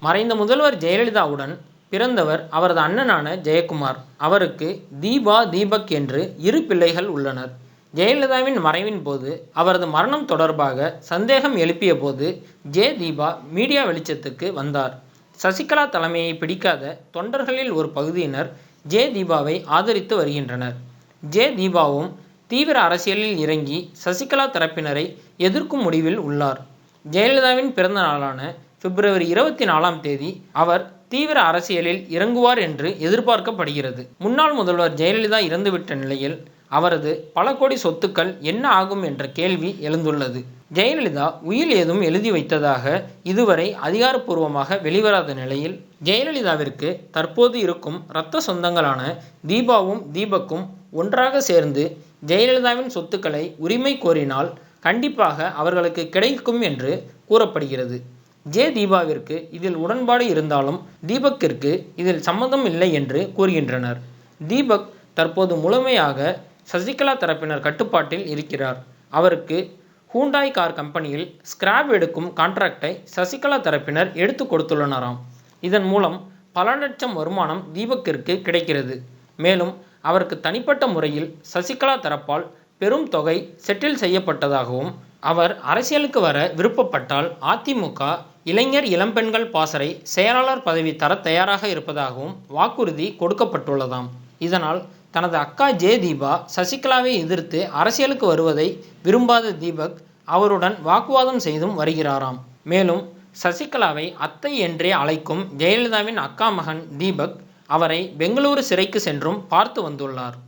மறைந்த முதல்வர் ஜெயலலிதாவுடன் பிறந்தவர் அவரது அண்ணனான ஜெயக்குமார். அவருக்கு தீபா தீபக் என்று இரு பிள்ளைகள் உள்ளனர். ஜெயலலிதாவின் மறைவின் போது அவரது மரணம் தொடர்பாக சந்தேகம் எழுப்பிய போது ஜே. தீபா மீடியா வெளிச்சத்துக்கு வந்தார். சசிகலா தலைமையை பிடிக்காத தொண்டர்களில் ஒரு பகுதியினர் ஜே. தீபாவை ஆதரித்து வருகின்றனர். ஜே. தீபாவும் தீவிர அரசியலில் இறங்கி சசிகலா தரப்பினரை எதிர்க்கும் முடிவில் உள்ளார். ஜெயலலிதாவின் பிறந்த நாளான பிப்ரவரி இருபத்தி நாலாம் தேதி அவர் தீவிர அரசியலில் இறங்குவார் என்று எதிர்பார்க்கப்படுகிறது. முன்னாள் முதல்வர் ஜெயலலிதா இறந்துவிட்ட நிலையில் அவரது பல கோடி சொத்துக்கள் என்ன ஆகும் என்ற கேள்வி எழுந்துள்ளது. ஜெயலலிதா உயில் ஏதும் எழுதி வைத்ததாக இதுவரை அதிகாரப்பூர்வமாக வெளிவராத நிலையில் ஜெயலலிதாவிற்கு தற்போது இருக்கும் இரத்த சொந்தங்களான தீபாவும் தீபக்கும் ஒன்றாக சேர்ந்து ஜெயலலிதாவின் சொத்துக்களை உரிமை கோரினால் கண்டிப்பாக அவர்களுக்கு கிடைக்கும் என்று கூறப்படுகிறது. ஜே தீபாவிற்கு இதில் உடன்பாடு இருந்தாலும் தீபக்கிற்கு இதில் சம்மதம் இல்லை என்று கூறுகின்றனர். தீபக் தற்போது முழுமையாக சசிகலா தரப்பினர் கட்டுப்பாட்டில் இருக்கிறார். அவருக்கு ஹூண்டாய் கார் கம்பெனியில் ஸ்கிராப் எடுக்கும் கான்ட்ராக்டை சசிகலா தரப்பினர் எடுத்து கொடுத்துள்ளனராம். இதன் மூலம் பல லட்சம் வருமானம் தீபக்கிற்கு கிடைக்கிறது. மேலும் அவருக்கு தனிப்பட்ட முறையில் சசிகலா தரப்பால் பெரும் தொகை செட்டில் செய்யப்பட்டதாகவும் அவர் அரசியலுக்கு வர விருப்பப்பட்டால் அதிமுக இளைஞர் இளம்பெண்கள் பாசறை செயலாளர் பதவி தர தயாராக இருப்பதாகவும் வாக்குறுதி கொடுக்கப்பட்டுள்ளதாம். இதனால் தனது அக்கா ஜே தீபா சசிகலாவை எதிர்த்து அரசியலுக்கு வருவதை விரும்பாத தீபக் அவருடன் வாக்குவாதம் செய்தும் வருகிறாராம். மேலும் சசிகலாவை அத்தை என்றே அழைக்கும் ஜெயலலிதாவின் அக்கா மகன் தீபக் அவரை பெங்களூரு சிறைக்கு சென்றும் பார்த்து வந்துள்ளார்.